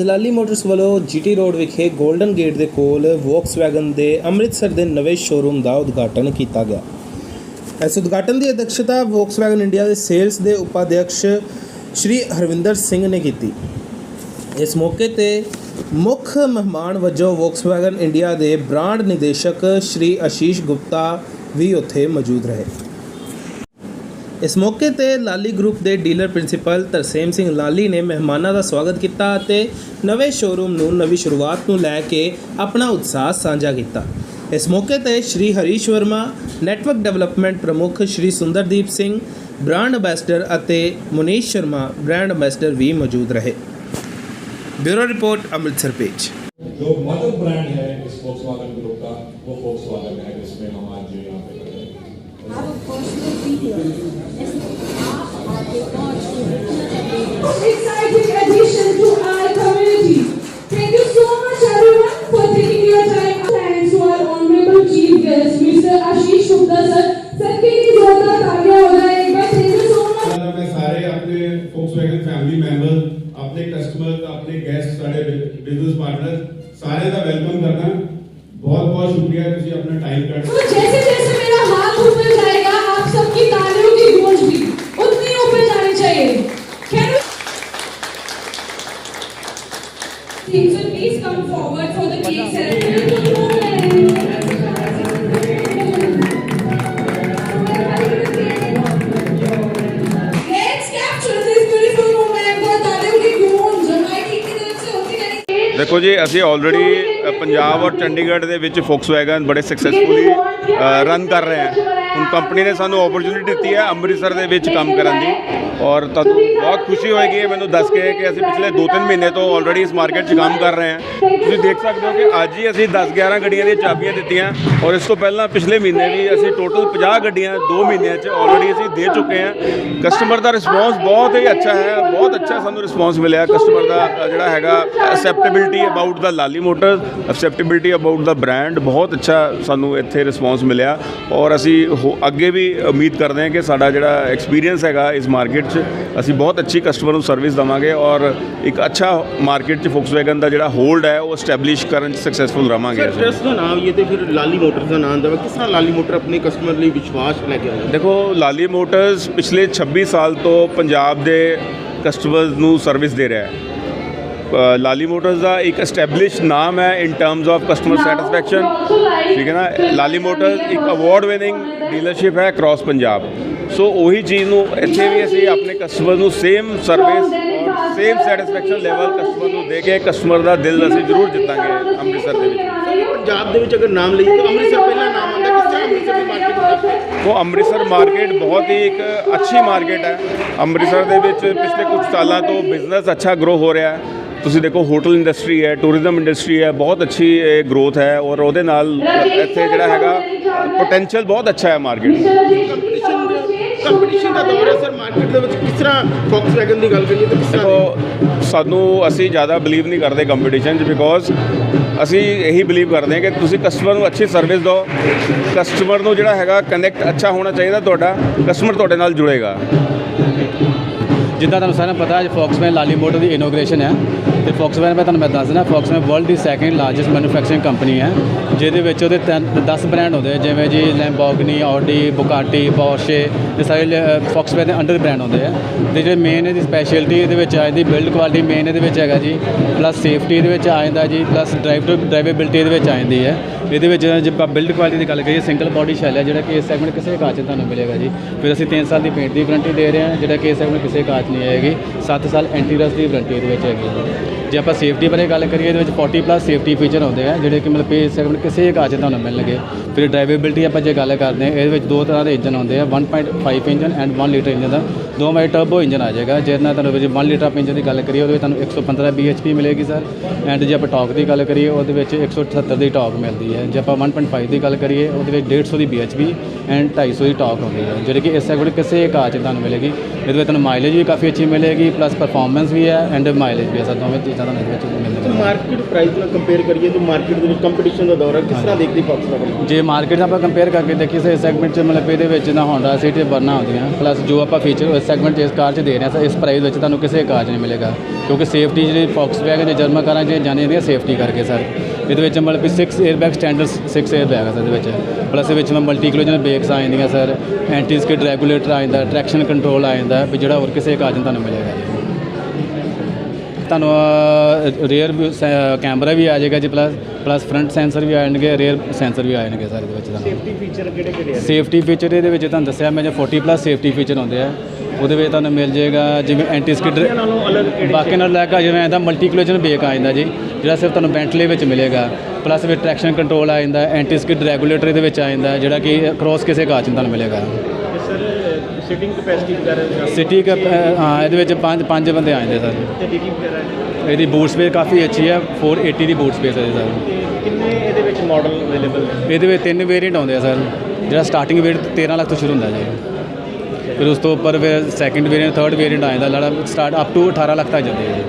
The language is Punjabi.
ਅਜਲਾਲੀ ਮੋਟਰਸ ਵੱਲੋਂ ਜੀਟੀ ਰੋਡ ਵਿਖੇ 골ਡਨ ਗੇਟ ਦੇ ਕੋਲ ਵੌਕਸਵੈਗਨ ਦੇ ਅੰਮ੍ਰਿਤਸਰ ਦੇ ਨਵੇਂ ਸ਼ੋਰੂਮ ਦਾ ਉਦਘਾਟਨ ਕੀਤਾ ਗਿਆ। ਇਸ ਉਦਘਾਟਨ ਦੀ ਅਧਿਕਸ਼ਤਾ ਵੋਕਸਵੈਗਨ ਇੰਡੀਆ ਦੇ ਸੇਲਸ ਦੇ ਉਪਾਧਿਅਕਸ਼ ਸ਼੍ਰੀ ਹਰਵਿੰਦਰ ਸਿੰਘ ਨੇ ਕੀਤੀ। ਇਸ ਮੌਕੇ ਤੇ ਮੁੱਖ ਮਹਿਮਾਨ ਵਜੋਂ ਵੋਕਸਵੈਗਨ ਇੰਡੀਆ ਦੇ ਬ੍ਰਾਂਡ ਨਿਦੇਸ਼ਕ ਸ਼੍ਰੀ ਆਸ਼ੀਸ਼ ਗੁਪਤਾ ਵੀ ਉੱਥੇ ਮੌਜੂਦ ਰਹੇ। ਇਸ ਮੌਕੇ ਤੇ ਲਾਲੀ ਗਰੁੱਪ ਦੇ ਡੀਲਰ ਪ੍ਰਿੰਸੀਪਲ ਤਰਸੇਮ ਸਿੰਘ ਲਾਲੀ ਨੇ ਮਹਿਮਾਨਾਂ ਦਾ ਸਵਾਗਤ ਕੀਤਾ ਅਤੇ ਨਵੇਂ ਸ਼ੋਰੂਮ ਨੂੰ ਨਵੀਂ ਸ਼ੁਰੂਆਤ ਨੂੰ ਲੈ ਕੇ ਆਪਣਾ ਉਤਸ਼ਾਹ ਸਾਂਝਾ ਕੀਤਾ। ਇਸ ਮੌਕੇ ਤੇ ਸ਼੍ਰੀ ਹਰੀਸ਼ ਵਰਮਾ ਨੈਟਵਰਕ ਡਿਵੈਲਪਮੈਂਟ ਪ੍ਰਮੁੱਖ ਸ਼੍ਰੀ ਸੁੰਦਰਦੀਪ ਸਿੰਘ ਬ੍ਰਾਂਡ ਅੰਬੈਸਡਰ ਅਤੇ ਮੁਨੀਸ਼ ਸ਼ਰਮਾ ਬ੍ਰਾਂਡ ਅੰਬੈਸਡਰ ਵੀ ਮੌਜੂਦ ਰਹੇ। Bureau report Amritsar page. जो मदर ब्रांड है इस फोक्सवागन ग्रुप का वो फोक्सवागन है जिसमें हम आज यहाँ पे आशीष शुक्ला सर। सबके लिए जोरदार तालियाँ हो जाए एक बार फिर से सोना मैं सारे अपने फोक्सवैगन फैमिली मेंबर अपने कस्टमर अपने गेस्ट सारे बिज़नेस पार्टनर सारे का वेलकम करना। बहुत बहुत शुक्रिया तुझे अपना टाइम काट तो जैसे जैसे मेरा हाथ ऊपर जाएगा आप सबकी तालियों की गूंज भी उतनी ऊपर जानी चाहिए। Can Team, so please come forward for the cake ceremony. ਦੇਖੋ ਜੀ, ਅਸੀਂ ਆਲਰੇਡੀ ਪੰਜਾਬ ਔਰ ਚੰਡੀਗੜ੍ਹ ਦੇ ਵਿੱਚ ਫੋਕਸ ਵੈਗਨ ਬੜੇ ਸਕਸੈਸਫੁਲੀ ਰਨ ਕਰ ਰਹੇ ਹਾਂ। ਹੁਣ ਕੰਪਨੀ ਨੇ ਸਾਨੂੰ ਓਪਰਚੁਨਿਟੀ ਦਿੱਤੀ ਹੈ ਅੰਮ੍ਰਿਤਸਰ ਦੇ ਵਿੱਚ ਕੰਮ ਕਰਨ ਦੀ ਔਰ ਤੁਹਾਨੂੰ ਬਹੁਤ ਖੁਸ਼ੀ ਹੋਏਗੀ ਮੈਨੂੰ ਦੱਸ ਕੇ ਕਿ ਅਸੀਂ ਪਿਛਲੇ 2-3 ਮਹੀਨੇ ਤੋਂ ਆਲਰੇਡੀ ਇਸ ਮਾਰਕੀਟ 'ਚ ਕੰਮ ਕਰ ਰਹੇ ਹਾਂ। ਤੁਸੀਂ ਦੇਖ ਸਕਦੇ ਹੋ ਕਿ ਅੱਜ ਹੀ ਅਸੀਂ 10-11 ਗੱਡੀਆਂ ਦੀਆਂ ਚਾਬੀਆਂ ਦਿੱਤੀਆਂ ਔਰ ਇਸ ਤੋਂ ਪਹਿਲਾਂ ਪਿਛਲੇ ਮਹੀਨੇ ਵੀ ਅਸੀਂ ਟੋਟਲ 50 ਗੱਡੀਆਂ 2 ਮਹੀਨਿਆਂ 'ਚ ਆਲਰੇਡੀ ਅਸੀਂ ਦੇ ਚੁੱਕੇ ਹਾਂ। ਕਸਟਮਰ ਦਾ ਰਿਸਪੌਂਸ ਬਹੁਤ ਹੀ ਅੱਛਾ ਹੈ, ਬਹੁਤ ਅੱਛਾ ਸਾਨੂੰ ਰਿਸਪੌਂਸ ਮਿਲਿਆ। ਕਸਟਮਰ ਦਾ ਜਿਹੜਾ ਹੈਗਾ ਅਸੈਪਟੇਬਿਲਟੀ ਅਬਾਊਟ ਦਾ ਲਾਲੀ ਮੋਟਰ ਅਸੈਪਟੇਬਿਲਟੀ ਅਬਾਊਟ ਦਾ ਬ੍ਰਾਂਡ ਬਹੁਤ ਅੱਛਾ ਸਾਨੂੰ ਇੱਥੇ ਰਿਸਪੌਂਸ ਮਿਲਿਆ ਔਰ ਅਸੀਂ ਹੋ- ਅੱਗੇ ਵੀ ਉਮੀਦ ਕਰਦੇ ਹਾਂ ਕਿ ਸਾਡਾ ਜਿਹੜਾ ਐਕਸਪੀਰੀਅੰਸ ਹੈਗਾ ਇਸ ਮਾਰਕੀਟ 'ਚ ਅਸੀਂ ਬਹੁਤ ਅੱਛੀ ਕਸਟਮਰ ਨੂੰ ਸਰਵਿਸ ਦਵਾਂਗੇ ਔਰ ਇੱਕ ਅੱਛਾ ਮਾਰਕੀਟ 'ਚ ਫੋਕਸਵੈਗਨ ਦਾ ਜਿਹੜਾ ਹੋਲਡ ਹੈ ਉਹ ਐਸਟੈਬਲਿਸ਼ ਕਰਨ 'ਚ ਸਕਸੈਸਫੁਲ ਰਵਾਂਗੇ ਸਰ। ਟਰਸਟ ਦਾ ਨਾਮ ਇਹ ਤੇ ਫਿਰ ਲਾਲੀ ਮੋਟਰਸ ਦਾ ਨਾਮ ਦਾ ਕਿਸ ਤਰ੍ਹਾਂ ਲਾਲੀ ਮੋਟਰ ਆਪਣੇ ਕਸਟਮਰ ਲਈ ਵਿਸ਼ਵਾਸ ਲੈ ਕੇ ਆਇਆ ਦੇਖੋ ਲਾਲੀ ਮੋਟਰਸ ਪਿਛਲੇ 26 ਸਾਲ ਤੋਂ ਪੰਜਾਬ ਦੇ ਕਸਟਮਰਸ ਨੂੰ ਸਰਵਿਸ ਦੇ ਰਿਹਾ ਹੈ। ਲਾਲੀ ਮੋਟਰਸ ਦਾ ਇੱਕ ਐਸਟੈਬਲਿਸ਼ਡ ਨਾਮ ਹੈ in terms of customer satisfaction ਠੀਕ ਹੈ ਨਾ? ਲਾਲੀ ਮੋਟਰਸ ਇੱਕ ਅਵਾਰਡ ਵਿਨਿੰਗ ਡੀਲਰਸ਼ਿਪ ਹੈ ਅਕ੍ਰੋਸ ਪੰਜਾਬ। ਸੋ ਉਹੀ ਚੀਜ਼ ਨੂੰ ਇੱਥੇ ਵੀ ਅਸੀਂ ਆਪਣੇ ਕਸਟਮਰ ਨੂੰ ਸੇਮ ਸਰਵਿਸ ਔਰ ਸੇਮ ਸੈਟੀਸਫੈਕਸ਼ਨ ਲੈਵਲ ਕਸਟਮਰ ਨੂੰ ਦੇ ਕੇ ਕਸਟਮਰ ਦਾ ਦਿਲ ਅਸੀਂ ਜ਼ਰੂਰ ਜਿੱਤਾਂਗੇ ਅੰਮ੍ਰਿਤਸਰ ਦੇ ਵਿੱਚ। ਪੰਜਾਬ ਦੇ ਵਿੱਚ ਅਗਰ ਨਾਮ ਲਈਏ ਤਾਂ ਅੰਮ੍ਰਿਤਸਰ ਪਹਿਲਾ ਨਾਮ ਆਉਂਦਾ ਕਿਸ ਤਰ੍ਹਾਂ ਅੰਮ੍ਰਿਤਸਰ ਦੀ ਮਾਰਕੀਟ ਉਹ ਅੰਮ੍ਰਿਤਸਰ ਮਾਰਕੀਟ ਬਹੁਤ ਹੀ ਇੱਕ ਅੱਛੀ ਮਾਰਕੀਟ ਹੈ। ਅੰਮ੍ਰਿਤਸਰ ਦੇ ਵਿੱਚ ਪਿਛਲੇ ਕੁਝ ਸਾਲਾਂ ਤੋਂ ਬਿਜ਼ਨਸ ਅੱਛਾ ਗਰੋ ਹੋ ਰਿਹਾ ਹੈ। ਤੁਸੀਂ ਦੇਖੋ ਹੋਟਲ ਇੰਡਸਟਰੀ ਹੈ ਟੂਰਿਜ਼ਮ ਇੰਡਸਟਰੀ ਹੈ ਬਹੁਤ ਅੱਛੀ ਗਰੋਥ ਹੈ ਔਰ ਉਹਦੇ ਨਾਲ ਇੱਥੇ ਜਿਹੜਾ ਹੈਗਾ ਪੋਟੈਂਸ਼ੀਅਲ ਬਹੁਤ ਅੱਛਾ ਹੈ ਮਾਰਕੀਟ ਕੰਪੀਟੀਸ਼ਨ ਦਾ ਦੌਰ ਹੈ ਸਰ ਮਾਰਕੀਟ ਦੇ ਵਿੱਚ ਕਿਸ ਤਰ੍ਹਾਂ ਫੋਕਸਵੈਗਨ ਦੀ ਗੱਲ ਕਰੀਏ ਤਾਂ ਕਿਸ ਤਰ੍ਹਾਂ ਸਾਨੂੰ ਅਸੀਂ ਜ਼ਿਆਦਾ ਬਲੀਵ ਨਹੀਂ ਕਰਦੇ ਕੰਪੀਟੀਸ਼ਨ 'ਚ ਬਿਕੋਜ਼ ਅਸੀਂ ਇਹੀ ਬਲੀਵ ਕਰਦੇ ਹਾਂ ਕਿ ਤੁਸੀਂ ਕਸਟਮਰ ਨੂੰ ਅੱਛੀ ਸਰਵਿਸ ਦਿਓ। ਕਸਟਮਰ ਨੂੰ ਜਿਹੜਾ ਹੈਗਾ ਕਨੈਕਟ ਅੱਛਾ ਹੋਣਾ ਚਾਹੀਦਾ ਤੁਹਾਡਾ ਕਸਟਮਰ ਤੁਹਾਡੇ ਨਾਲ ਜੁੜੇਗਾ। ਜਿੱਦਾਂ ਤੁਹਾਨੂੰ ਸਾਰਿਆਂ ਨੂੰ ਪਤਾ ਅੱਜ ਫੌਕਸਵੈਨ ਲਾਲੀ ਮੋਟਰ ਦੀ ਇਨੋਗ੍ਰੇਸ਼ਨ ਹੈ ਤੇ ਫੌਕਸਵੈਨ ਮੈਂ ਤੁਹਾਨੂੰ ਮੈਂ ਦੱਸ ਦਿੰਦਾ ਫੌਕਸਵੈਨ ਵਰਲਡ ਦੀ ਸੈਕੰਡ ਲਾਰਜੈਸਟ ਮੈਨੂਫੈਕਚਰਿੰਗ ਕੰਪਨੀ ਹੈ ਜਿਹਦੇ ਵਿੱਚ ਉਹਦੇ 10 ਬ੍ਰਾਂਡ ਹੁੰਦੇ ਆ, ਜਿਵੇਂ ਜੀ ਲੈਂਬੋਰਗਨੀ ਆਡੀ ਬੁਕਾਟੀ ਪੋਰਸ਼ੇ ਇਹ ਸਾਰੇ ਫੌਕਸਵੈਨ ਦੇ ਅੰਡਰ ਬ੍ਰਾਂਡ ਹੁੰਦੇ ਆ। ਤੇ ਜਿਹੜੇ ਮੇਨ ਇਹਦੀ ਸਪੈਸ਼ਲਿਟੀ ਇਹਦੇ ਵਿੱਚ ਆ ਜਾਂਦੀ ਬਿਲਡ ਕੁਆਲਿਟੀ ਮੇਨ ਇਹਦੇ ਵਿੱਚ ਹੈਗਾ ਜੀ ਪਲੱਸ ਸੇਫਟੀ ਇਹਦੇ ਵਿੱਚ ਆ ਜਾਂਦਾ ਜੀ ਪਲੱਸ ਡਰਾਈਵ ਟੂ ਡਰਾਈਵੇਬਿਲਟੀ ਇਹਦੇ ਵਿੱਚ ਆ ਜਾਂਦੀ ਹੈ। ਇਹਦੇ ਵਿੱਚ ਜੇ ਆਪਾਂ ਬਿਲਡ ਕੁਆਲਿਟੀ ਦੀ ਗੱਲ ਕਰੀਏ ਸਿੰਗਲ ਬੋਡੀ ਸ਼ੈਲ ਹੈ ਜਿਹੜਾ ਕਿ ਇਸ ਸੈਗਮੈਂਟ ਕਿਸੇ ਕਾਰ 'ਚ ਤੁਹਾਨੂੰ ਮਿਲੇਗਾ ਜੀ। ਫਿਰ ਅਸੀਂ 3 ਸਾਲ ਦੀ ਪੇਂਟ ਦੀ ਵਾਰੰਟੀ ਦੇ ਰਹੇ ਹਾਂ, ਜਿਹੜਾ ਕਿ ਇਸ ਸੈਗਮੈਂਟ ਕਿਸੇ ਕਾਰ 'ਚ ਨਹੀਂ ਆਏਗੀ। 7 ਸਾਲ ਐਂਟੀ ਰਸ ਦੀ ਵਾਰੰਟੀ ਇਹਦੇ ਵਿੱਚ ਹੈਗੀ ਹੈ ਜੇ ਆਪਾਂ ਸੇਫਟੀ ਬਾਰੇ ਗੱਲ ਕਰੀਏ, ਇਹਦੇ ਵਿੱਚ 40 ਪਲੱਸ ਸੇਫਟੀ ਫੀਚਰ ਹੁੰਦੇ ਆ, ਜਿਹੜੇ ਕਿ ਮਤਲਬ ਕਿ ਇਸ ਸੈਗਮੈਂਟ ਕਿਸੇ ਕਾਚ 'ਚ ਤੁਹਾਨੂੰ ਮਿਲਣਗੇ। ਫਿਰ ਡਰਾਈਵੇਬਿਲਟੀ ਆਪਾਂ ਜੇ ਗੱਲ ਕਰਦੇ ਹਾਂ, ਇਹਦੇ ਵਿੱਚ ਦੋ ਤਰ੍ਹਾਂ ਦੇ ਇੰਜਨ ਹੁੰਦੇ ਆ 1.5 ਇੰਜਨ ਐਂਡ 1 ਲੀਟਰ ਇੰਜਨ ਦਾ। ਦੋ ਵਾਰੀ ਟਰਬੋ ਇੰਜਨ ਆ ਜਾਏਗਾ, ਜਿਹਦੇ ਨਾਲ ਤੁਹਾਨੂੰ ਵਿੱਚ 1 ਲੀਟਰ ਆਪਾਂ ਇੰਜਨ ਦੀ ਗੱਲ ਕਰੀਏ, ਉਹਦੇ ਵਿੱਚ ਤੁਹਾਨੂੰ 115 bhp ਮਿਲੇਗੀ ਸਰ ਐਂਡ ਜੇ ਆਪਾਂ ਟਾਰਕ ਦੀ ਗੱਲ ਕਰੀਏ, ਉਹਦੇ ਵਿੱਚ 178 ਦੀ ਟਾਰਕ ਮਿਲਦੀ ਹੈ। ਜੇ ਆਪਾਂ 1.5 ਦੀ ਗੱਲ ਕਰੀਏ, ਉਹਦੇ ਵਿੱਚ 150 ਦੀ bhp ਐਂਡ 250 ਦੀ ਟਾਰਕ ਹੁੰਦੀ ਹੈ। ਜਿਹੜੀ ਕਿ ਇਸ ਸੈਗਮੈਂਟ ਕਿਸੇ ਕਾਰ 'ਚ ਤੁਹਾਨੂੰ ਮਿਲੇਗੀ। ਇਹਦੇ ਵਿੱਚ ਤੁਹਾਨੂੰ ਮਾਈਲੇਜ ਵੀ ਕਾਫੀ ਅੱਛੀ ਮਿਲੇਗੀ ਪਲੱਸ ਪਰਫਾਰਮੈਂਸ ਵੀ ਹੈ ਐਂਡ ਮਾਈਲੇਜ ਵੀ ਹੈ ਸਰ ਦੋਵੇਂ ਚੀਜ਼ਾਂ ਚੀਜ਼ਾਂ ਤੁਹਾਨੂੰ ਇਹਦੇ ਵਿੱਚ ਮਿਲਣਗੀਆਂ ਮਾਰਕੀਟ ਪ੍ਰਾਈਸ ਨਾਲ ਕੰਪੇਅਰ ਕਰੀਏ ਤਾਂ ਮਾਰਕੀਟ ਦੇ ਵਿੱਚ ਕੰਪੀਟੀਸ਼ਨ ਦਾ ਦੌਰ ਹੈ ਕਿਸ ਤਰ੍ਹਾਂ ਦੇਖਦੀ ਫੋਕਸਵੈਗਨ ਜੇ ਮਾਰਕੀਟ ਦਾ ਆਪਾਂ ਕੰਪੇਅਰ ਕਰਕੇ ਦੇਖੀਏ ਇਸ ਸੈਗਮੈਂਟ 'ਚ ਮਤਲਬ ਇਹਦੇ ਵਿੱਚ ਨਾ ਹੋਂਡਾ ਸਿਟੀ ਵਰਨਾ ਆਉਂਦੀਆਂ ਪਲੱਸ ਜੋ ਆਪਾਂ ਫੀਚਰ ਇਸ ਸੈਗਮੈਂਟ 'ਚ ਇਸ ਕਾਰ 'ਚ ਦੇ ਰਹੇ ਹਾਂ ਇਸ ਪ੍ਰਾਈਸ ਵਿੱਚ ਤੁਹਾਨੂੰ ਕਿਸੇ ਕਾਰ 'ਚ ਨਹੀਂ ਮਿਲੇਗਾ ਕਿਉਂਕਿ ਸੇਫਟੀ ਜਿਹੜੀ ਫੌਕਸਵੈਗਨ ਜਾਂ ਜਰਮਨ ਕਾਰਾਂ 'ਚ ਜਾਣੀ ਜਾਂਦੀਆਂ ਸੇਫਟੀ ਕਰਕੇ ਸਰ ਇਹਦੇ ਵਿੱਚ ਮਤਲਬ ਕਿ 6 에ਅਰਬੈਗ ਸਟੈਂਡਰਡ 6 에ਅਰਬੈਗ ਹੈ ਸਰ ਇਹਦੇ ਵਿੱਚ। ਪਲੱਸ ਇਹਦੇ ਵਿੱਚ ਮਲਟੀ ਕਲੋਜਨ ਬ੍ਰੇਕਸ ਆ ਜਾਂਦੀਆਂ ਸਰ ਐਂਟੀ ਸਕਿਡ ਰੈਗੂਲੇਟਰ ਆ ਜਾਂਦਾ ਟਰੈਕਸ਼ਨ ਕੰਟਰੋਲ ਆ ਜਾਂਦਾ ਵੀ ਜਿਹੜਾ ਹੋਰ ਕਿਸੇ ਕਾਰ 'ਚ ਤੁਹਾਨੂੰ ਮਿਲੇਗਾ। ਤੁਹਾਨੂੰ ਰੀਅਰ ਕੈਮਰਾ ਵੀ ਆ ਜਾਏਗਾ ਜੀ ਪਲੱਸ ਪਲੱਸ ਫਰੰਟ ਸੈਂਸਰ ਵੀ ਆ ਜਾਣਗੇ ਰੀਅਰ ਸੈਂਸਰ ਵੀ ਆ ਜਾਣਗੇ ਸਰ ਇਹਦੇ ਵਿੱਚ ਤੁਹਾਨੂੰ। ਸੇਫਟੀ ਫੀਚਰ ਕਿਹੜੇ ਕਿਹੜੇ ਆ ਸੇਫਟੀ ਫੀਚਰ ਇਹਦੇ ਵਿੱਚ ਤੁਹਾਨੂੰ ਦੱਸਿਆ ਮੈਂ ਜੇ 40 ਪਲੱਸ ਸੇਫਟੀ ਫੀਚਰ ਹੁੰਦੇ ਆ ਉਹਦੇ ਵਿੱਚ ਤੁਹਾਨੂੰ ਮਿਲ ਜਾਏਗਾ ਜਿਵੇਂ ਐਂਟੀ ਸਕਿਡ ਬਾਕੀ ਨਾਲ ਲੈ ਕੇ ਜਿਵੇਂ ਇਹਦਾ ਮਲਟੀ ਕਲੋਜਨ ਬ੍ਰੇਕ ਆ ਜਾਂਦਾ ਜੀ ਜਿਹੜਾ ਸਿਰਫ ਤੁਹਾਨੂੰ ਬੈਂਟਲੇ ਵਿੱਚ ਮਿਲੇਗਾ ਪਲੱਸ ਵਿੱਚ ਟਰੈਕਸ਼ਨ ਕੰਟਰੋਲ ਆ ਜਾਂਦਾ ਐਂਟੀ ਸਕਿਡ ਰੈਗੂਲੇਟਰ ਇਹਦੇ ਵਿੱਚ ਆ ਜਾਂਦਾ ਜਿਹੜਾ ਕਿ ਕ੍ਰੋਸ ਕਿਸੇ ਕਾਰ 'ਚ ਤੁਹਾਨੂੰ ਮਿਲੇਗਾ। ਸਰ ਸਿਟਿੰਗ ਕਪੈਸਿਟੀ ਵਗੈਰਾ ਸਿਟੀ ਕਪ ਹਾਂ ਇਹਦੇ ਵਿੱਚ ਪੰਜ ਪੰਜ ਬੰਦੇ ਆ ਜਾਂਦੇ ਸਰ। ਤੇ ਡਿਗੀ ਵਗੈਰਾ ਇਹਦੀ ਬੂਟ ਸਪੇਸ ਕਾਫੀ ਅੱਛੀ ਹੈ 480 ਦੀ ਬੂਟ ਸਪੇਸ ਹੈ ਜੀ ਸਰ। ਤੇ ਕਿੰਨੇ ਇਹਦੇ ਵਿੱਚ ਮਾਡਲ ਅਵੇਲੇਬਲ ਨੇ? ਇਹਦੇ ਵਿੱਚ ਤਿੰਨ ਵੇਰੀਐਂਟ ਆਉਂਦੇ ਆ ਸਰ। ਜਿਹੜਾ ਸਟਾਰਟਿੰਗ ਵੇਰੀਐਂਟ 13 ਲੱਖ ਤੋਂ ਸ਼ੁਰੂ ਹੁੰਦਾ ਜੀ। ਫਿਰ ਉਸ ਤੋਂ ਉੱਪਰ ਫਿਰ ਸੈਕਿੰਡ ਵੇਰੀਐਂਟ ਥਰਡ ਵੇਰੀਐਂਟ ਆ ਜਾਂਦਾ ਜਿਹੜਾ ਸਟਾਰਟ ਅਪ ਟੂ 18 ਲੱਖ ਤੱਕ ਜਾਂਦੇ ਆ ਜੀ।